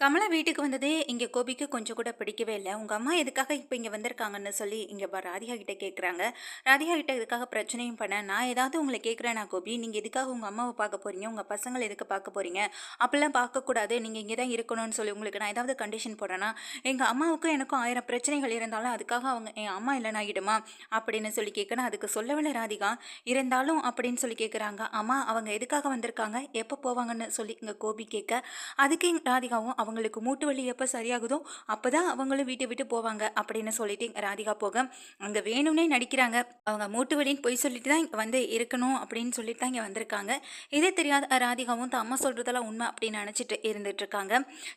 கமலா வீட்டுக்கு வந்ததே இங்கே கோபிக்கு கொஞ்சம் கூட பிடிக்கவே இல்லை. உங்கள் அம்மா எதுக்காக இப்போ இங்கே வந்திருக்காங்கன்னு சொல்லி இங்கே ராதிகா கிட்டே கேட்குறாங்க ராதிகா கிட்ட இதுக்காக பிரச்சனையும் பண்ண? நான் ஏதாவது உங்களை கேட்குறேன்னா கோபி? நீங்கள் எதுக்காக உங்கள் அம்மாவை பார்க்க போகிறீங்க உங்கள் பசங்களை எதுக்கு பார்க்க போகிறீங்க அப்படிலாம் பார்க்கக்கூடாது நீங்கள் இங்கே தான் இருக்கணும்னு சொல்லி உங்களுக்கு நான் ஏதாவது கண்டிஷன் போடுறேன்னா எங்கள் அம்மாவுக்கும் எனக்கும் ஆயிரம் பிரச்சனைகள் இருந்தாலும் அதுக்காக அவங்க என் அம்மா இல்லைனா ஆகிடுமா அப்படின்னு சொல்லி கேட்கணும் அதுக்கு சொல்லவில்லை ராதிகா. இருந்தாலும் அப்படின்னு சொல்லி கேட்குறாங்க அம்மா அவங்க எதுக்காக வந்திருக்காங்க? எப்போ போவாங்கன்னு சொல்லி இங்கே கோபி கேட்க அதுக்கு ராதிகாவும் அவங்களுக்கு மூட்டு வலி எப்போ சரியாகுதோ அப்போ தான் அவங்களும் வீட்டை விட்டு போவாங்க அப்படின்னு சொல்லிட்டு ராதிகா போக அங்கே வேணும்னே நடிக்கிறாங்க. அவங்க மூட்டு வலின்னு பொய் சொல்லிட்டு தான் இங்கே வந்து இருக்கணும் அப்படின்னு சொல்லிட்டு தான் இங்கே வந்திருக்காங்க. இதே தெரியாத ராதிகாவும் தான் அம்மா சொல்கிறதெல்லாம் உண்மை அப்படின்னு நினச்சிட்டு இருந்துட்டுருக்காங்க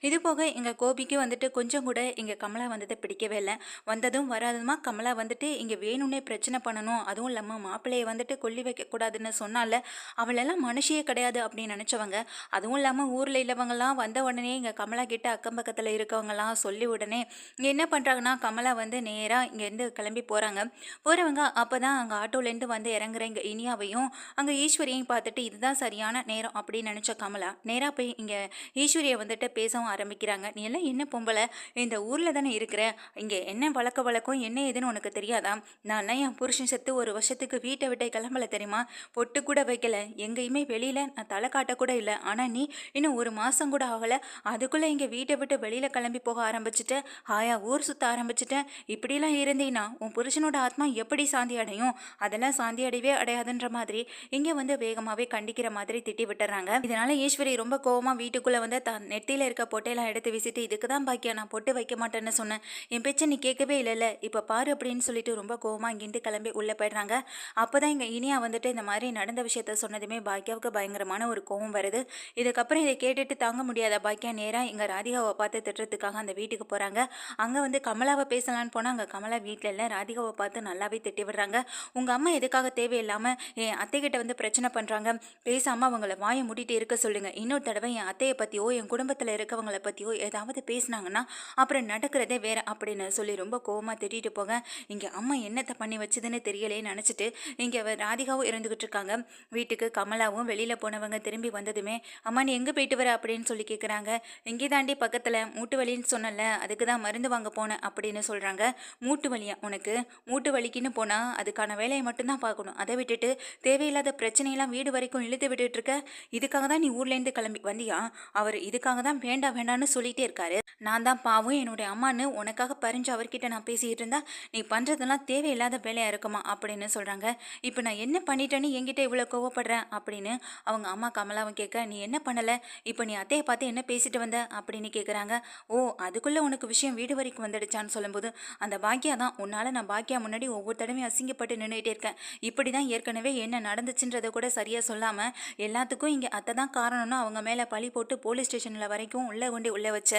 இது போக எங்கள் கோபிக்கு வந்துட்டு கொஞ்சம் கூட இங்கே கமலா வந்ததை பிடிக்கவே இல்லை. வந்ததும் வராததுமா கமலா வந்துட்டு இங்கே வேணும்னே பிரச்சனை பண்ணணும். அதுவும் இல்லாமல் மாப்பிள்ளையை வந்துட்டு கொல்லி வைக்கக்கூடாதுன்னு சொன்னால அவளெல்லாம் மனுஷியே கிடையாது அப்படின்னு நினச்சவங்க. அதுவும் இல்லாமல் ஊரில் இல்லவங்கலாம் வந்த உடனே இங்கே கமலா கமலா கிட்ட அக்கம் பக்கத்தில் இருக்கவங்கலாம் சொல்லி உடனே இங்கே என்ன பண்ணுறாங்கன்னா கமலா வந்து நேராக இங்கேருந்து கிளம்பி போகிறாங்க போகிறவங்க அப்போ தான் அங்கே ஆட்டோலேருந்து வந்து இறங்குற இங்கே இனியாவையும் அங்கே ஈஸ்வரியையும் பார்த்துட்டு இதுதான் சரியான நேரம் அப்படின்னு நினச்ச கமலா நேராக போய் இங்கே ஈஸ்வரியை வந்துட்டு பேசவும் ஆரம்பிக்கிறாங்க. நீ எல்லாம் என்ன பொம்பளை? இந்த ஊரில் தானே இருக்கிற? இங்கே என்ன வழக்க வழக்கம்? என்ன ஏதுன்னு உனக்கு தெரியாதா? நான் என் புருஷன் செத்து ஒரு வருஷத்துக்கு வீட்டை விட்டே கிளம்பல தெரியுமா? பொட்டு கூட வைக்கல. எங்கேயுமே வெளியில் நான் தலை காட்ட கூட இல்லை. ஆனால் நீ இன்னும் ஒரு மாதம் கூட ஆகலை. அதுக்குள்ளே இங்கே வீட்டை விட்டு வெளியில் கிளம்பி போக ஆரம்பிச்சிட்டேன். ஹாயா ஊர் சுற்ற ஆரம்பிச்சிட்டேன். இப்படிலாம் இருந்தீங்கன்னா உன் புருஷனோட ஆத்மா எப்படி சாந்தி அடையும்? அதெல்லாம் சாந்தி அடையவே அடையாதுன்ற மாதிரி இங்கே வந்து வேகமாகவே கண்டிக்கிற மாதிரி திட்டி விட்டுறாங்க. இதனால ஈஸ்வரி ரொம்ப கோவமாக வீட்டுக்குள்ளே வந்து தான் நெத்தியில் இருக்க பொட்டையெல்லாம் எடுத்து வீசிட்டு இதுக்கு தான் பாக்கியா நான் பொட்டு வைக்க மாட்டேன்னு சொன்னேன். என் பேச்சை நீ கேட்கவே இல்லைல்ல. இப்போ பாரு அப்படின்னு சொல்லிட்டு ரொம்ப கோவமாக இங்கிட்டு கிளம்பி உள்ளே போயிடுறாங்க. அப்போ தான் இங்கே இனியா வந்துட்டு இந்த மாதிரி நடந்த விஷயத்த சொன்னதுமே பாக்கியாவுக்கு பயங்கரமான ஒரு கோவம் வருது. இதுக்கப்புறம் இதை கேட்டுட்டு தாங்க முடியாத பாக்கியா? நேராக இங்கே ராதிகாவை பார்த்து திட்டுறதுக்காக அந்த வீட்டுக்கு போகிறாங்க அங்கே வந்து கமலாவை பேசலான்னு போனால் அங்கே கமலா வீட்டில் இல்லை. ராதிகாவை பார்த்து நல்லாவே திட்டி விடுறாங்க. உங்கள் அம்மா எதுக்காக தேவையில்லாமல் என் அத்தைக்கிட்ட வந்து பிரச்சனை பண்ணுறாங்க பேசாமல் அவங்கள வாயை மூடிட்டு இருக்க சொல்லுங்கள் இன்னொரு தடவை என் அத்தையை பற்றியோ என் குடும்பத்தில் இருக்கவங்களை பற்றியோ ஏதாவது பேசினாங்கன்னா அப்புறம் நடக்கிறதே வேறு அப்படின்னு சொல்லி ரொம்ப கோவமாக திட்டிட்டு போக இங்கே அம்மா என்னத்தை பண்ணி வச்சதுன்னு தெரியலே நினச்சிட்டு இங்கே ராதிகாவும் இருந்துக்கிட்டு இருக்காங்க. வீட்டுக்கு கமலாவும் வெளியில் போனவங்க திரும்பி வந்ததுமே அம்மா நீ எங்கே போயிட்டு வர? அப்படின்னு சொல்லி கேட்குறாங்க இங்கே தாண்டி பக்கத்தில் மூட்டு வலின்னு சொன்னல அதுக்கு தான் மருந்து வாங்க போனேன் அப்படின்னு சொல்கிறாங்க மூட்டு வலியா உனக்கு? மூட்டு வலிக்குன்னு போனால் அதுக்கான வேலையை மட்டும்தான் பார்க்கணும். அதை விட்டுட்டு தேவையில்லாத பிரச்சனையெல்லாம் வீடு வரைக்கும் இழுத்து விட்டுட்டு இருக்க இதுக்காக தான் நீ ஊர்லேருந்து கிளம்பி வந்தியா? அவர் இதுக்காக தான் வேண்டாம் வேண்டாம்னு சொல்லிட்டே இருக்காரு. நான் தான் பாவம் என்னுடைய அம்மான்னு உனக்காக பறிஞ்சு அவர்கிட்ட நான் பேசிக்கிட்டு இருந்தா நீ பண்ணுறதெல்லாம் தேவையில்லாத வேலையாக இருக்குமா அப்படின்னு சொல்கிறாங்க இப்போ நான் என்ன பண்ணிட்டேன்னு என்கிட்ட இவ்வளோ கோவப்படுறேன் அப்படின்னு அவங்க அம்மா கமலாவும் கேட்க நீ என்ன பண்ணலை? இப்போ நீ அத்தையை பார்த்து என்ன பேசிட்டு வந்த அப்படின்னு கேட்குறாங்க ஓ அதுக்குள்ளே உனக்கு விஷயம் வீடு வரைக்கும் வந்துடுச்சான்னு சொல்லும்போது அந்த பாக்கியா தான் உன்னால் நான் பாக்கியா முன்னாடி ஒவ்வொரு தடவையும் அசிங்கப்பட்டு நின்றுட்டே இருக்கேன். இப்படி தான் ஏற்கனவே என்ன நடந்துச்சுன்றதை கூட சரியாக சொல்லாமல் எல்லாத்துக்கும் இங்கே அத்தை தான் காரணம்னு அவங்க மேலே பழி போட்டு போலீஸ் ஸ்டேஷனில் வரைக்கும் உள்ளே கொண்டு உள்ளே வச்ச.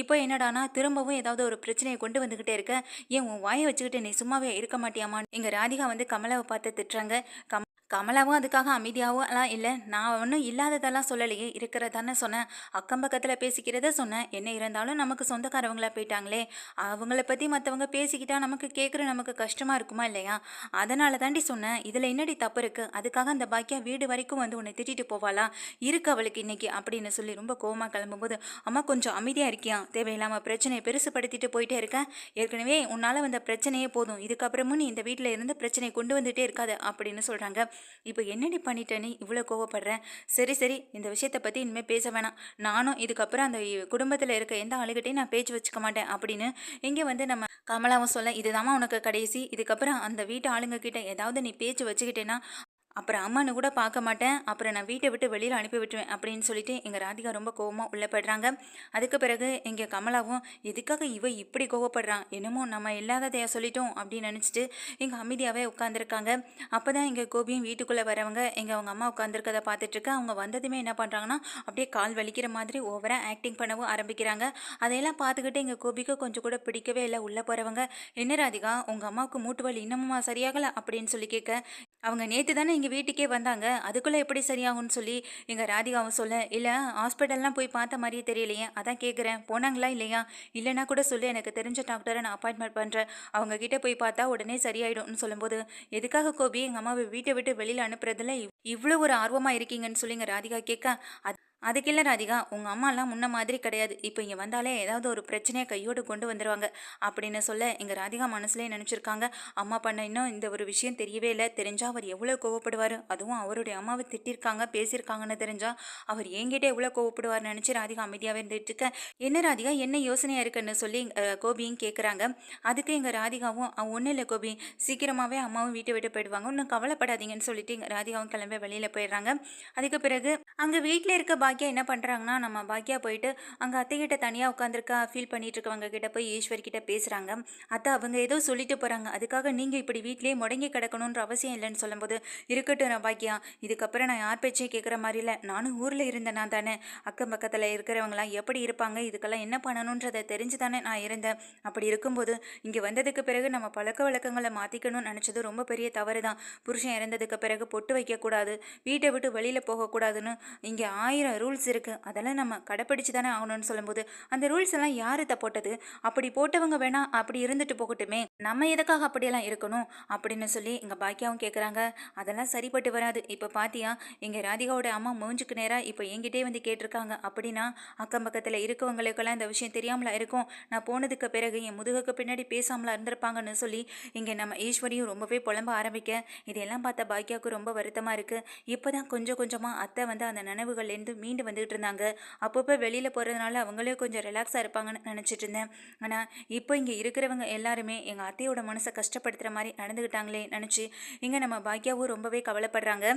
இப்போ என்னடானா திரும்பவும் ஏதாவது ஒரு பிரச்சனையை கொண்டு வந்துக்கிட்டே இருக்க. ஏன் உன் வாயை வச்சுக்கிட்டு நீ சும்மாவே இருக்க மாட்டியாமா? இங்கே ராதிகா வந்து கமலாவை பார்த்து திட்டுறாங்க. கம் கமலாவும் அதுக்காக அமைதியாகவும் எல்லாம் இல்லை. நான் ஒன்றும் இல்லாததெல்லாம் சொல்லலையே இருக்கிறதானே சொன்னேன். அக்கம் பக்கத்தில் பேசிக்கிறத சொன்னேன். என்ன இருந்தாலும் நமக்கு சொந்தக்காரவங்களா போயிட்டாங்களே. அவங்கள பற்றி மற்றவங்க பேசிக்கிட்டா நமக்கு கேட்குற நமக்கு கஷ்டமாக இருக்குமா இல்லையா? அதனால தாண்டி சொன்னேன். இதில் என்னடி தப்பு இருக்குது அதுக்காக அந்த பாக்கியா வீடு வரைக்கும் வந்து உன்னை திட்டிட்டு போவாளா? இருக்கு அவளுக்கு இன்னைக்கு அப்படின்னு சொல்லி ரொம்ப கோவமாக கிளம்பும்போது அம்மா கொஞ்சம் அமைதியாக இருக்கியா? தேவையில்லாமல் பிரச்சனையை பெருசுப்படுத்திட்டு போயிட்டே இருக்கேன் ஏற்கனவே உன்னால் வந்த பிரச்சனையே போதும். இதுக்கப்புறமும் நீ இந்த வீட்டில் இருந்து பிரச்சனையை கொண்டு வந்துட்டே இருக்காது அப்படின்னு சொல்கிறாங்க இப்போ என்னடி பண்ணிட்டேன்னு இவ்வளோ கோவப்படுறேன் சரி சரி இந்த விஷயத்தை பற்றி இனிமேல் பேச வேணாம். நானும் இதுக்கப்புறம் அந்த குடும்பத்தில் இருக்க எந்த ஆளுகிட்டையும் நான் பேச்சு வச்சுக்க மாட்டேன் அப்படின்னு இங்கே வந்து நம்ம கமலாவும் சொல்ல இதுதாம்மா உனக்கு கடைசி. இதுக்கப்புறம் அந்த வீட்டு ஆளுங்க கிட்ட ஏதாவது நீ பேச்சு வச்சுக்கிட்டேன்னா அப்புறம் அம்மானு கூட பார்க்க மாட்டேன். அப்புறம் நான் வீட்டை விட்டு வெளியில் அனுப்பி விட்டுருவேன் அப்படின்னு சொல்லிட்டு எங்கள் ராதிகா ரொம்ப கோவமாக உள்ளப்படுறாங்க அதுக்கு பிறகு எங்கள் கமலாவும் எதுக்காக இவ இப்படி கோவப்படுறான் என்னமோ நம்ம இல்லாததையா சொல்லிட்டோம் அப்படின்னு நினச்சிட்டு எங்கள் அமைதியாகவே உட்காந்துருக்காங்க அப்போ தான் எங்கள் கோபியும் வீட்டுக்குள்ளே வரவங்க எங்கள் அவங்க அம்மா உட்காந்துருக்கதை பார்த்துட்ருக்க அவங்க வந்ததுமே என்ன பண்ணுறாங்கன்னா அப்படியே கால் வலிக்கிற மாதிரி ஓவராக ஆக்டிங் பண்ணவும் ஆரம்பிக்கிறாங்க. அதையெல்லாம் பார்த்துக்கிட்டு எங்கள் கோபிக்கு கொஞ்சம் கூட பிடிக்கவே இல்லை உள்ளே போகிறவங்க என்ன ராதிகா உங்கள் அம்மாவுக்கு மூட்டு வலி இன்னமும் சரியாகலை? அப்படின்னு சொல்லி கேட்க அவங்க நேற்று தானே இங்கே வீட்டுக்கே வந்தாங்க. அதுக்குள்ளே எப்படி சரியாகும்னு சொல்லி எங்கள் ராதிகாவும் சொல்ல இல்லை ஹாஸ்பிட்டல்லாம் போய் பார்த்த மாதிரியே தெரியலையே. அதான் கேட்குறேன் போனாங்களா இல்லையா? இல்லைனா கூட சொல்லி. எனக்கு தெரிஞ்ச டாக்டரை நான் அப்பாயின்மெண்ட் பண்ணுறேன் அவங்க கிட்டே போய் பார்த்தா உடனே சரியாயிடும்னு சொல்லும்போது எதுக்காக கோபி? எங்கள் அம்மாவை வீட்டை விட்டு வெளியில் அனுப்புறதுல இவ்வளோ ஒரு ஆர்வமாக இருக்கீங்கன்னு சொல்லி எங்கள் ராதிகா கேட்க. அது அதுக்கில்ல ராதிகா உங்கள் அம்மாலாம் முன்ன மாதிரி கிடையாது. இப்போ இங்கே வந்தாலே ஏதாவது ஒரு பிரச்சனையை கையோடு கொண்டு வந்துடுவாங்க அப்படின்னு சொல்ல எங்கள் ராதிகா மனசுலேயே நினச்சிருக்காங்க. அம்மா பண்ண இன்னும் இந்த ஒரு விஷயம் தெரியவே இல்லை. தெரிஞ்சால் அவர் எவ்வளோ கோவப்படுவார்? அதுவும் அவருடைய அம்மாவை திட்டிருக்காங்க பேசியிருக்காங்கன்னு தெரிஞ்சால் அவர் என்கிட்ட எவ்வளோ கோவப்படுவார்னு நினச்சி ராதிகா அமைதியாகவே இருந்துட்டு இருக்க. என்ன ராதிகா என்ன யோசனையாக இருக்குன்னு சொல்லி கோபியும் கேட்குறாங்க அதுக்கு எங்கள் ராதிகாவும் ஒன்றும் இல்லை கோபி. சீக்கிரமாகவே அம்மாவும் வீட்டை விட்டு போயிடுவாங்க. ஒன்றும் கவலைப்படாதீங்கன்னு சொல்லிட்டு எங்கள் ராதிகாவும் கிளம்பி வெளியில் போயிடுறாங்க. அதுக்கு பிறகு அங்கே வீட்டில் இருக்க பாக்கியா என்ன பண்ணுறாங்கன்னா நம்ம பாக்கியா போயிட்டு அங்கே அத்தைக்கிட்ட தனியாக உட்காந்துருக்கா ஃபீல் பண்ணிட்டு இருக்கவங்க கிட்ட போய் ஈஸ்வர் கிட்ட பேசுகிறாங்க அத்தை அவங்க ஏதோ சொல்லிட்டு போகிறாங்க அதுக்காக நீங்கள் இப்படி வீட்டிலேயே முடங்கி கிடக்கணுன்ற அவசியம் இல்லைன்னு சொல்லும்போது இருக்கட்டும் நான் பாக்கியா இதுக்கப்புறம் நான் யார் பேச்சையும் கேட்குற மாதிரி இல்லை. நானும் ஊரில் இருந்தேன் நான் தானே. அக்கம் பக்கத்தில் இருக்கிறவங்களாம் எப்படி இருப்பாங்க? இதுக்கெல்லாம் என்ன பண்ணணுன்றதை தெரிஞ்சு தானே நான் இருந்தேன். அப்படி இருக்கும்போது இங்கே வந்ததுக்கு பிறகு நம்ம பழக்க வழக்கங்களை மாற்றிக்கணும்னு நினச்சது ரொம்ப பெரிய தவறு தான் புருஷன் இறந்ததுக்கு பிறகு பொட்டு வைக்கக்கூடாது. வீட்டை விட்டு வெளியில் போகக்கூடாதுன்னு இங்கே ஆயிரம் ரூல்ஸ் இருக்குது அதெல்லாம் நம்ம கடைப்பிடிச்சு தானே ஆகணும்னு சொல்லும்போது அந்த ரூல்ஸ் எல்லாம் யார் போட்டது? அப்படி போட்டவங்க வேணால் அப்படி இருந்துட்டு போகட்டுமே. நம்ம எதுக்காக அப்படியெல்லாம் இருக்கணும்? அப்படின்னு சொல்லி எங்கள் பாக்கியாவும் கேட்குறாங்க அதெல்லாம் சரிப்பட்டு வராது. இப்போ பாத்தியா எங்கள் ராதிகாவோட அம்மா மூஞ்சுக்கு நேராக இப்போ எங்கிட்டே வந்து கேட்டிருக்காங்க. அப்படின்னா அக்கம் பக்கத்தில் இருக்கவங்களுக்கெல்லாம் இந்த விஷயம் தெரியாமலா இருக்கும். நான் போனதுக்கு பிறகு என் முதுகுக்கு பின்னாடி பேசாமலா இருந்திருப்பாங்கன்னு சொல்லி இங்கே நம்ம ஈஸ்வரியும் ரொம்பவே புலம்ப ஆரம்பிக்க இதெல்லாம் பார்த்த பாக்கியாவுக்கு ரொம்ப வருத்தமாக இருக்குது இப்போ தான் கொஞ்சம் கொஞ்சமாக அத்தை வந்து அந்த நினைவுகள்லேருந்து மீண்டு வந்துகிட்டு இருந்தாங்க. அப்பப்போ வெளியில் போகிறதுனால அவங்களே கொஞ்சம் ரிலாக்ஸாக இருப்பாங்கன்னு நினச்சிட்டு இருந்தேன். ஆனால் இப்போ இங்கே இருக்கிறவங்க எல்லாருமே எங்கள் அத்தையோட மனசை கஷ்டப்படுத்துகிற மாதிரி நடந்துக்கிட்டாங்களே நினச்சி இங்கே நம்ம பாக்கியாவும் ரொம்பவே கவலைப்படுறாங்க.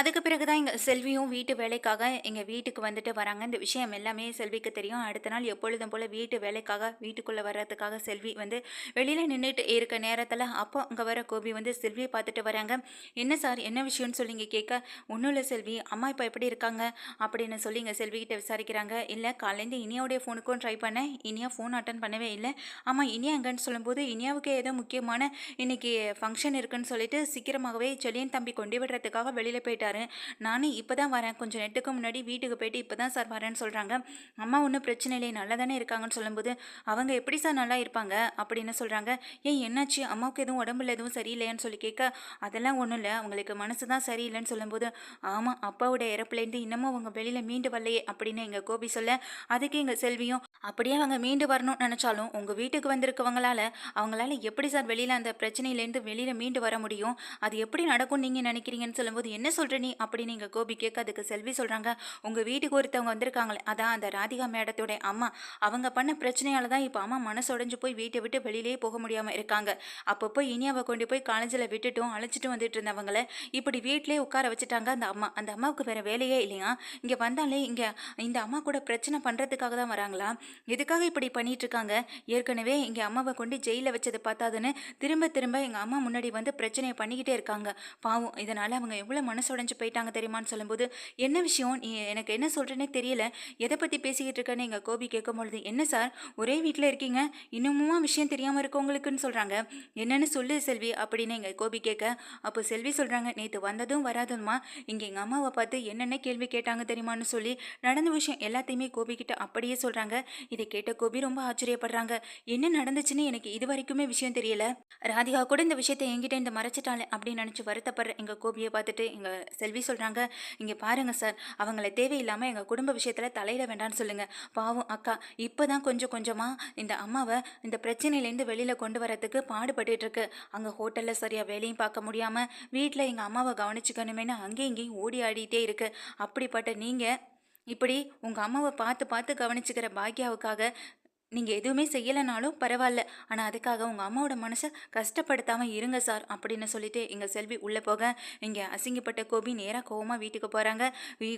அதுக்கு பிறகு தான் எங்கள் செல்வியும் வீட்டு வேலைக்காக எங்கள் வீட்டுக்கு வந்துட்டு வராங்க. இந்த விஷயம் எல்லாமே செல்விக்கு தெரியும். அடுத்த நாள் எப்பொழுதும் போல் வீட்டு வேலைக்காக வீட்டுக்குள்ளே வர்றதுக்காக செல்வி வந்து வெளியில் நின்றுட்டு இருக்க நேரத்தில் அப்போ அங்கே வர கோபி வந்து செல்வியை பார்த்துட்டு வராங்க. என்ன சார் என்ன விஷயம்னு சொல்லி இங்கே கேட்க ஒன்றும் இல்லை செல்வி. அம்மா இப்போ எப்படி இருக்காங்க? அப்படின்னு சொல்லி இங்கே செல்விக்கிட்ட விசாரிக்கிறாங்க. இல்லை காலையிலேருந்து இனியாவுடைய ஃபோனுக்கும் ட்ரை பண்ணேன். இனியா ஃபோன் அட்டன் பண்ணவே இல்லை. ஆமாம் இனியா எங்கன்னு சொல்லும்போது இனியாவுக்கு ஏதோ முக்கியமான இன்றைக்கி ஃபங்க்ஷன் இருக்குன்னு சொல்லிட்டு சீக்கிரமாகவே செலியன் தம்பி கொண்டு விடுறதுக்காக வெளியில் போயிட்டாரு. நானும் இப்போ தான் வரேன். கொஞ்சம் நெட்டுக்கு முன்னாடி வீட்டுக்கு போயிட்டு இப்போ தான் சார் வரேன்னு சொல்கிறாங்க அம்மா ஒன்றும் பிரச்சனை இல்லை நல்லா தானே இருக்காங்கன்னு சொல்லும்போது அவங்க எப்படி சார் நல்லா இருப்பாங்க? அப்படின்னு சொல்கிறாங்க ஏன் என்னாச்சு? அம்மாவுக்கு எதுவும் உடம்புல எதுவும் சரியில்லையான்னு சொல்லி கேட்க அதெல்லாம் ஒன்றும் இல்லை. அவங்களுக்கு மனசு தான் சரியில்லைன்னு சொல்லும்போது ஆமாம் அப்பாவோட இறப்புலேருந்து இன்னமும் அவங்க வெளியில் மீண்டு வரலையே அப்படின்னு எங்கள் கோபி சொல்ல அதுக்கு எங்கள் செல்வியும் அப்படியே அவங்க மீண்டு வரணும்னு நினச்சாலும் உங்கள் வீட்டுக்கு வந்திருக்கவங்களால அவங்களால எப்படி சார் வெளியில் அந்த பிரச்சனையிலேருந்து வெளியில் மீண்டு வர முடியும்? அது எப்படி நடக்கும் நீங்கள் நினைக்கிறீங்கன்னு சொல்லும்போது என்ன சொல்கிற நீ அப்படின்னு இங்கே கோபி கேட்க அதுக்கு செல்வி சொல்கிறாங்க உங்கள் வீட்டுக்கு ஒருத்தவங்க வந்திருக்காங்களே அதான் அந்த ராதிகா மேடத்தோடைய அம்மா. அவங்க பண்ண பிரச்சனையால தான் இப்போ அம்மா மனசு உடஞ்சி போய் வீட்டை விட்டு வெளியிலேயே போக முடியாமல் இருக்காங்க. அப்பப்போ இனியாவை கொண்டு போய் காலேஜில் விட்டுட்டும் அழைச்சிட்டு வந்துட்டு இருந்தவங்கள இப்படி வீட்டிலே உட்கார வச்சுட்டாங்க அந்த அம்மா. அந்த அம்மாவுக்கு வேற வேலையே இல்லையா? இங்கே வந்தாலே இங்கே இந்த அம்மா கூட பிரச்சனை பண்ணுறதுக்காக தான் வராங்களா? எதுக்காக இப்படி பண்ணிட்டு இருக்காங்க? ஏற்கனவே இங்கே அம்மாவை கொண்டு ஜெயிலில் வச்சது பார்த்தாதுன்னு திரும்ப திரும்ப எங்கள் அம்மா முன்னாடி வந்து பிரச்சனையை பண்ணிக்கிட்டே இருக்காங்க. பாவம் இதனால் அவங்க எவ்வளோ மனசுடைஞ்சு போயிட்டாங்க தெரியுமான்னு சொல்லும்போது என்ன விஷயம்? நீ எனக்கு என்ன சொல்கிறேனே தெரியல. எதை பற்றி பேசிக்கிட்டு இருக்கேன்னு எங்கள் கோபி கேட்கும் பொழுது என்ன சார்? ஒரே வீட்டில் இருக்கீங்க? இன்னமுமா விஷயம் தெரியாமல் இருக்கவங்களுக்குன்னு சொல்கிறாங்க என்னென்னு சொல்லு செல்வி அப்படின்னு எங்கள் கோபி கேட்க அப்போ செல்வி சொல்கிறாங்க நேற்று வந்ததும் வராதுமா இங்கே எங்கள் அம்மாவை பார்த்து என்னென்ன கேள்வி கேட்டாங்க தெரியுமான்னு சொல்லி நடந்த விஷயம் எல்லாத்தையுமே கோபிக்கிட்ட அப்படியே சொல்கிறாங்க இதை கேட்ட கோபி ரொம்ப ஆச்சரியப்படுறாங்க. என்ன நடந்துச்சுன்னு எனக்கு இது வரைக்குமே விஷயம் தெரியல. ராதிகா கூட இந்த விஷயத்தை எங்கிட்ட இந்த மறைச்சிட்டாலே அப்படின்னு நினச்சி வருத்தப்படுற எங்கள் கோபியை பார்த்துட்டு எங்கள் செல்வி சொல்கிறாங்க இங்கே பாருங்கள் சார் அவங்கள தேவையில்லாமல் எங்கள் குடும்ப விஷயத்தில் தலையிட வேண்டாம்னு சொல்லுங்கள் பாவம் அக்கா இப்போ தான் கொஞ்சம் கொஞ்சமாக இந்த அம்மாவை இந்த பிரச்சனையிலேருந்து வெளியில் கொண்டு வரத்துக்கு பாடுபட்டுருக்கு அங்கே ஹோட்டலில் சரியாக வேலையும் பார்க்க முடியாமல் வீட்டில் எங்கள் அம்மாவை கவனிச்சுக்கணுமேனு அங்கேயும் இங்கேயும் ஓடி ஆடிட்டே இருக்கு. அப்படிப்பட்ட நீங்கள் இப்படி உங்கள் அம்மாவை பார்த்து பார்த்து கவனிச்சுக்கிற பாக்யாவுக்காக நீங்கள் எதுவுமே செய்யலைனாலும் பரவாயில்ல. ஆனால் அதுக்காக உங்கள் அம்மாவோட மனசை கஷ்டப்படுத்தாமல் இருங்க சார் அப்படின்னு சொல்லிட்டு எங்கள் செல்வி உள்ளே போக இங்கே அசிங்கப்பட்ட கோபி நேராக கோவமாக வீட்டுக்கு போகிறாங்க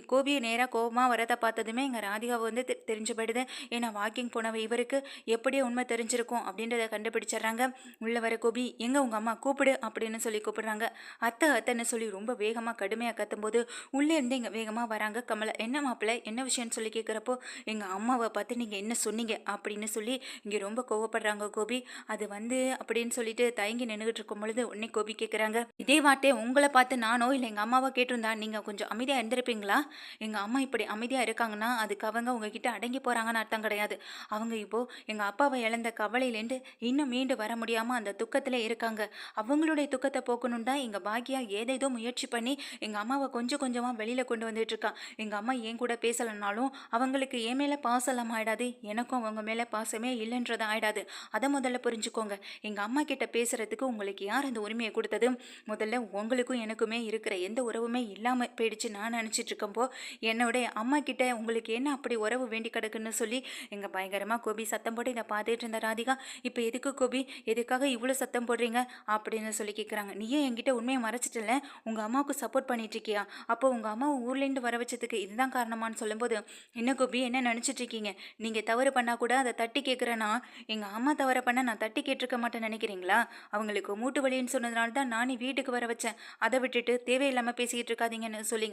கோபியை நேராக கோவமாக வரதை பார்த்ததுமே எங்கள் ராதிகாவை வந்து தெ- தெரிஞ்சு போயிடுது ஏன்னா வாக்கிங் போனவ இவருக்கு எப்படியே உண்மை தெரிஞ்சிருக்கும் அப்படின்றத கண்டுபிடிச்சிடுறாங்க. உள்ளே வர கோபி எங்கே உங்கள் அம்மா கூப்பிடு அப்படின்னு சொல்லி கூப்பிடுறாங்க. அத்தை அத்தைன்னு சொல்லி ரொம்ப வேகமாக கடுமையாக கத்தும்போது உள்ளே இருந்து இங்கே வேகமாக வராங்க கமலா. என்ன மாப்பிள்ளை என்ன விஷயம்னு சொல்லி கேட்குறப்போ எங்கள் அம்மாவை பார்த்து நீங்கள் என்ன சொன்னீங்க? அப்படின்னு அப்படின்னு சொல்லி இங்கே ரொம்ப கோவப்படுறாங்க கோபி. அது வந்து அப்படின்னு சொல்லிட்டு தயங்கி நின்றுகிட்டு இருக்கும் பொழுது உடனே கோபி கேட்குறாங்க இதே வாட்டே உங்களை பார்த்து நானோ இல்லை எங்கள் அம்மாவை கேட்டிருந்தா நீங்கள் கொஞ்சம் அமைதியாக இருந்திருப்பீங்களா? எங்கள் அம்மா இப்படி அமைதியாக இருக்காங்கன்னா அதுக்கு அவங்க உங்ககிட்ட அடங்கி போகிறாங்கன்னு அர்த்தம் கிடையாது. அவங்க இப்போது எங்கள் அப்பாவை இழந்த கவலையிலேருந்து இன்னும் மீண்டு வர முடியாமல் அந்த துக்கத்தில் இருக்காங்க. அவங்களுடைய துக்கத்தை போக்கணும் தான் எங்கள் பாக்கியா ஏதேதோ முயற்சி பண்ணி எங்கள் அம்மாவை கொஞ்சம் கொஞ்சமாக வெளியில் கொண்டு வந்துட்டு இருக்கான் எங்கள் அம்மா என் கூட பேசலைனாலும் அவங்களுக்கு என் மேலே பாசலாம் ஆகிடாது எனக்கும் அவங்க மேலே பாசமே இல்லைன்றது ஆயிடாது. அதை முதல்ல புரிஞ்சுக்கோங்க. எங்கள் அம்மா கிட்ட பேசுகிறதுக்கு உங்களுக்கு யார் அந்த உரிமையை கொடுத்தது? முதல்ல உங்களுக்கும் எனக்குமே இருக்கிற எந்த உறவுமே இல்லாமல் போயிடுச்சு நான் நினச்சிட்டு இருக்கம்போ என்னுடைய அம்மா கிட்ட உங்களுக்கு என்ன அப்படி உறவு வேண்டி கிடக்குன்னு சொல்லி எங்கள் பயங்கரமாக கோபி சத்தம் போட்டு இதை பார்த்துட்டு இருந்த ராதிகா இப்போ எதுக்கு கோபி? எதுக்காக இவ்வளோ சத்தம் போடுறீங்க? அப்படின்னு சொல்லி கேட்குறாங்க நீயே என்கிட்ட உண்மையை மறைச்சிட்டல உங்கள் அம்மாவுக்கு சப்போர்ட் பண்ணிட்டு இருக்கியா? அப்போ உங்கள் அம்மா ஊர்லேருந்து வர வச்சதுக்கு இதுதான் காரணமான்னு சொல்லும்போது என்ன கோபி? என்ன நினச்சிட்டு இருக்கீங்க? நீங்கள் தவறு பண்ணால் கூட அதை தட்டி கேட்குறேன்னா எங்கள் அம்மா தவறு பண்ண நான் தட்டி கேட்டிருக்க மாட்டேன்னு நினைக்கிறீங்களா? அவங்களுக்கு மூட்டு வலின்னு சொன்னதுனால தான் நானே வீட்டுக்கு வர வச்சேன். அதை விட்டுட்டு தேவையில்லாமல் பேசிக்கிட்டு இருக்காதீங்கன்னு சொல்லி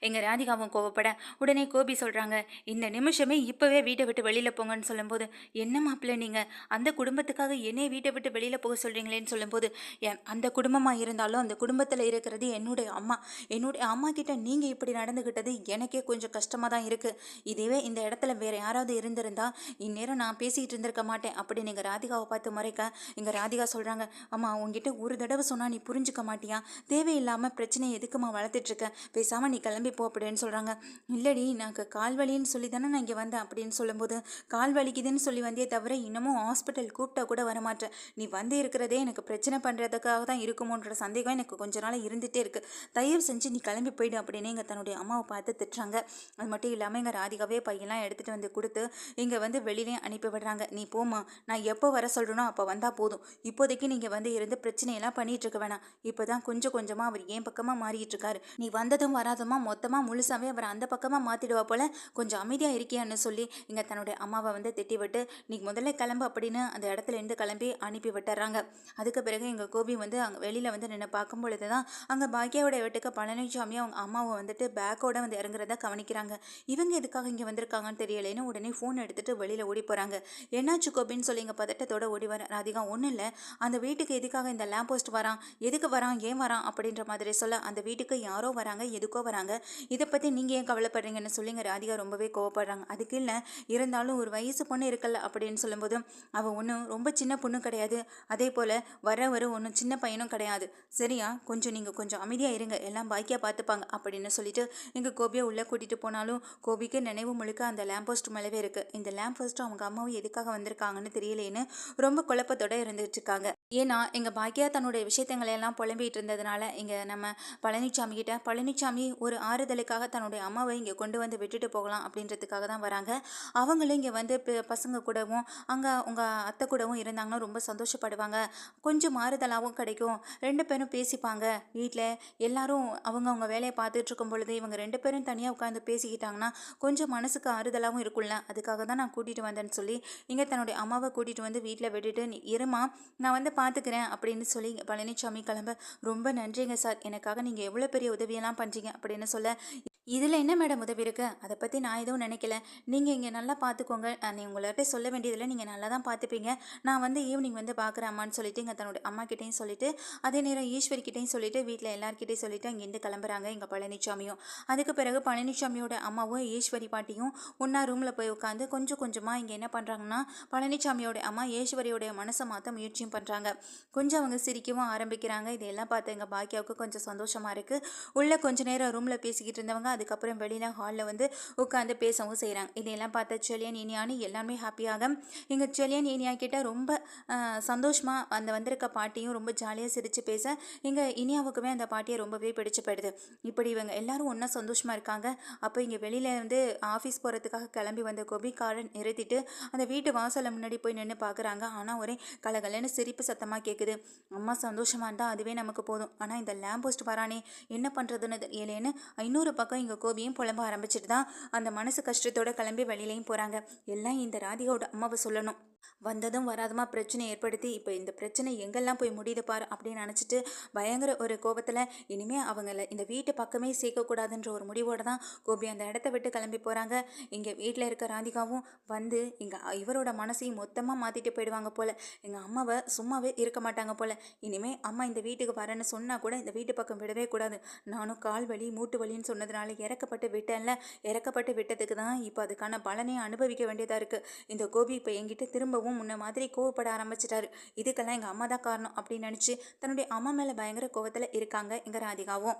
எங்கள் ராதிகாவும் கோவப்பட உடனே கோபி சொல்கிறாங்க இந்த நிமிஷமே இப்போவே வீட்டை விட்டு வெளியில் போங்கன்னு சொல்லும்போது என்ன மாப்பிள்ள நீங்கள் அந்த குடும்பத்துக்காக என்னைய வீட்டை விட்டு வெளியில் போக சொல்கிறீங்களேன்னு சொல்லும்போது என் அந்த குடும்பமாக இருந்தாலும் அந்த குடும்பத்தில் இருக்கிறது என்னுடைய அம்மா. என்னுடைய அம்மா கிட்ட நீங்கள் இப்படி நடந்துக்கிட்டது எனக்கே கொஞ்சம் கஷ்டமாக தான் இருக்குது இதுவே இந்த இடத்துல வேறு யாராவது இருந்திருந்தா இந்நேரம் நான் பேசிகிட்டு இருந்திருக்க மாட்டேன். அப்படி நீங்கள் ராதிகாவை பார்த்து முறைக்க இங்கே ராதிகா சொல்கிறாங்க அம்மா உங்ககிட்ட ஒரு தடவை சொன்னால் நீ புரிஞ்சுக்க மாட்டியா? தேவையில்லாமல் பிரச்சனையை எதுக்குமா வளர்த்துட்ருக்க பேசாமல் நீ கிளம்பி போ அப்படின்னு சொல்கிறாங்க இல்லடி எனக்கு கால் வலின்னு சொல்லி தானே நான் இங்கே வந்தேன் அப்படின்னு சொல்லும்போது கால் வலிக்குதுன்னு சொல்லி வந்தே தவிர இன்னமும் ஹாஸ்பிட்டல் கூப்பிட்டா கூட வரமாட்டேன். நீ வந்து இருக்கிறதே எனக்கு பிரச்சனை பண்ணுறதுக்காக தான் இருக்குமோன்ற சந்தேகம் எனக்கு கொஞ்ச நாள் இருந்துகிட்டே இருக்குது தயவு செஞ்சு நீ கிளம்பி போயிடு அப்படின்னு இங்கே தன்னுடைய அம்மாவை பார்த்து திட்டுறாங்க. அது மட்டும் இல்லாமல் எங்கள் ராதிகாவே பையெல்லாம் எடுத்துகிட்டு வந்து கொடுத்து இங்கே வந்து வெளியிலையும் அனுப்பி விடுறாங்க. நீ போமா நான் எப்போ வர சொல்கிறனோ அப்போ வந்தால் போதும். இப்போதைக்கு நீங்கள் வந்து இருந்து பிரச்சனையெல்லாம் பண்ணிகிட்டு இருக்க வேணாம். இப்போ தான் கொஞ்சம் கொஞ்சமாக அவர் ஏன் பக்கமாக மாறிட்டு இருக்காரு. நீ வந்ததும் வராதமா மொத்தமாக முழுசாவே அவர் அந்த பக்கமாக மாற்றிடுவா போல் கொஞ்சம் அமைதியாக இருக்கியான்னு சொல்லி இங்கே தன்னுடைய அம்மாவை வந்து திட்டி விட்டு நீ முதல்ல கிளம்பு அப்படின்னு அந்த இடத்துல இருந்து கிளம்பி அனுப்பி விட்டுறாங்க. அதுக்கு பிறகு எங்கள் கோபி வந்து அங்கே வெளியில் வந்து நின்று பார்க்கும் பொழுது தான் அங்கே பாக்கியாவோட வீட்டுக்கு பழனிசாமி அவங்க அம்மாவை வந்துட்டு பேக்கோட வந்து இறங்குறத கவனிக்கிறாங்க. இவங்க எதுக்காக இங்கே வந்திருக்காங்கன்னு தெரியலேன்னு உடனே ஃபோன் எடுத்துகிட்டு வெளியில் ஓடி போகிறாங்க என்னாச்சு கோபின்னு சொல்லி இங்கே பதட்டத்தோட ஓடி வர ராதிகா ஒன்றும் இல்லை. அந்த வீட்டுக்கு எதுக்காக இந்த லேம்ப் போஸ்ட் வரான்? எதுக்கு வரான்? ஏன் வரான்? அப்படின்ற மாதிரி சொல்ல அந்த வீட்டுக்கு யாரோ வராங்க எதுக்கோ வராங்க. இதை பற்றி நீங்கள் ஏன் கவலைப்படுறீங்கன்னு சொல்லிங்க. ராதிகா ரொம்பவே கோவப்படுறாங்க. அதுக்கு இல்லை இருந்தாலும் ஒரு வயசு பொண்ணு இருக்கல அப்படின்னு சொல்லும்போது அவள் ஒன்றும் ரொம்ப சின்ன பொண்ணு கிடையாது. அதே போல் வர வர ஒன்றும் சின்ன பையனும் கிடையாது. சரியா? கொஞ்சம் நீங்கள் கொஞ்சம் அமைதியாக இருங்க. எல்லாம் பாக்கியாக பார்த்துப்பாங்க அப்படின்னு சொல்லிட்டு எங்கள் கோபியை உள்ளே கூட்டிகிட்டு போனாலும் கோபிக்கு நினைவு முழுக்க அந்த லேம்ப் போஸ்ட் மேலவே இருக்குது இந்த லேம்ப் போஸ்ட்டும் அவங்க அம்மாவும் எதுக்காக வந்திருக்காங்கன்னு தெரியலேன்னு ரொம்ப குழப்பத்தோட இருந்துட்டு இருக்காங்க. ஏன்னா எங்கள் பாக்கியா தன்னுடைய விஷயத்தங்களை எல்லாம் புலம்பிட்டு இருந்ததுனால இங்கே நம்ம பழனிசாமி கிட்ட பழனிசாமி ஒரு ஒரு ஆறுதலுக்காக தன்னுடைய அம்மாவை இங்கே கொண்டு வந்து விட்டுட்டு போகலாம் அப்படின்றதுக்காக தான் வராங்க. அவங்களும் இங்கே வந்து பசங்க கூடவும் அங்கே உங்கள் அத்தை கூடவும் இருந்தாங்கன்னா ரொம்ப சந்தோஷப்படுவாங்க. கொஞ்சம் ஆறுதலாகவும் கிடைக்கும். ரெண்டு பேரும் பேசிப்பாங்க. வீட்டில் எல்லாரும் அவங்க அவங்க வேலையை பார்த்துட்டு இருக்கும் பொழுது இவங்க ரெண்டு பேரும் தனியாக உட்காந்து பேசிக்கிட்டாங்கன்னா கொஞ்சம் மனசுக்கு ஆறுதலாகவும் இருக்கும்ல. அதுக்காக தான் நான் கூட்டிகிட்டு வந்தேன்னு சொல்லி இங்கே தன்னுடைய அம்மாவை கூட்டிகிட்டு வந்து வீட்டில் விட்டுட்டு இருமா நான் வந்து பார்த்துக்கிறேன் அப்படின்னு சொல்லி பழனிசாமி கிளம்ப ரொம்ப நன்றிங்க சார். எனக்காக நீங்கள் எவ்வளோ பெரிய உதவியெல்லாம் பண்ணுறீங்க அப்படின்னு சொல்ல? இதில் என்ன மேடம் உதவி இருக்குது அதை பற்றி நான் எதுவும் நினைக்கல. நீங்கள் இங்கே நல்லா பார்த்துக்கோங்க நீ உங்கள்கிட்ட சொல்ல வேண்டியதில் நீங்கள் நல்லா தான் பார்த்துப்பீங்க நான் வந்து ஈவினிங் வந்து பார்க்குறேன் அம்மான்னு சொல்லிட்டு இங்கே தன்னுடைய அம்மா கிட்டேயும் சொல்லிட்டு அதே நேரம் ஈஸ்வரி கிட்டேயும் சொல்லிட்டு வீட்டில் எல்லாருக்கிட்டையும் சொல்லிட்டு அங்கேருந்து கிளம்புறாங்க எங்கள் பழனிசாமியும் அதுக்கு பிறகு பழனிசாமியோட அம்மாவும் ஈஸ்வரி பாட்டியும் ஒன்றா ரூமில் போய் உட்காந்து கொஞ்சம் கொஞ்சமாக இங்கே என்ன பண்ணுறாங்கன்னா பழனிசாமியோட அம்மா ஈஸ்வரியோடைய மனசை மாற்ற முயற்சியும் பண்ணுறாங்க கொஞ்சம் அவங்க சிரிக்கவும் ஆரம்பிக்கிறாங்க. இதெல்லாம் பார்த்து எங்கள் பாக்கியாவுக்கு கொஞ்சம் சந்தோஷமாக இருக்குது உள்ளே கொஞ்ச நேரம் ரூமில் பேசிக்கிட்டு இருந்தவங்க அதுக்கப்புறம் வெளியில் ஹாலில் வந்து உட்காந்து பேசவும் செய்கிறாங்க இதையெல்லாம் பார்த்த செலியன் இனியானு எல்லாருமே ஹாப்பியாக எங்கள் செலியன் இனியா கிட்ட ரொம்ப சந்தோஷமாக அந்த வந்திருக்க பாட்டியும் ரொம்ப ஜாலியாக சிரித்து பேச எங்கள் இனியாவுக்குமே அந்த பாட்டியை ரொம்பவே பிடிச்சப்படுது. இப்படி இவங்க எல்லாரும் ஒன்றா சந்தோஷமாக இருக்காங்க. அப்போ இங்கே வெளியில் வந்து ஆஃபீஸ் போகிறதுக்காக கிளம்பி வந்த கோபி காரை நிறுத்திட்டு அந்த வீட்டு வாசலில் முன்னாடி போய் நின்று பார்க்குறாங்க ஆனால் ஒரே கலகலன்னு சிரிப்பு சத்தமாக கேட்குது அம்மா சந்தோஷமாக இருந்தால் அதுவே நமக்கு போதும். ஆனால் இந்த லேம்ப் போஸ்ட் வரானே என்ன பண்ணுறதுன்னு தெரியலேன்னு இன்னொரு பக்கம் இங்கே கோபியும் புலம்ப ஆரம்பிச்சிட்டு தான் அந்த மனசு கஷ்டத்தோட கிளம்பி வெளியிலையும் போகிறாங்க எல்லாம் இந்த ராதிகாவோட அம்மாவை சொல்லணும். வந்ததும் வராதமா பிரச்சனை ஏற்படுத்தி இப்போ இந்த பிரச்சனை எங்கெல்லாம் போய் முடியுது பாரு அப்படின்னு நினச்சிட்டு பயங்கர ஒரு கோபத்தில் இனிமேல் அவங்கள இந்த வீட்டு பக்கமே சேர்க்கக்கூடாதுன்ற ஒரு முடிவோடு தான் கோபி அந்த இடத்த விட்டு கிளம்பி போகிறாங்க இங்கே வீட்டில் இருக்க ராதிகாவும் வந்து இங்கே இவரோட மனசையும் மொத்தமாக மாற்றிட்டு போயிடுவாங்க போல். எங்கள் அம்மாவை சும்மாவே இருக்க மாட்டாங்க போல். இனிமேல் அம்மா இந்த வீட்டுக்கு வரேன்னு சொன்னால் கூட இந்த வீட்டு பக்கம் விடவே கூடாது. நானும் கால் வலி மூட்டு வலின்னு சொன்னதுனால இறக்கப்பட்டு விட்டேன்ல. இறக்கப்பட்டு விட்டதுக்கு தான் இப்போ அதுக்கான பலனை அனுபவிக்க வேண்டியதாக இருக்குது இந்த கோபி இப்போ என்கிட்ட திரும்பவும் முன்ன மாதிரி கோவப்பட ஆரம்பிச்சிட்டாரு. இதுக்கெல்லாம் எங்கள் அம்மா தான் காரணம் அப்படின்னு நினச்சி தன்னுடைய அம்மா மேலே பயங்கர கோவத்தில் இருக்காங்க எங்கள் ராதிகாவும்.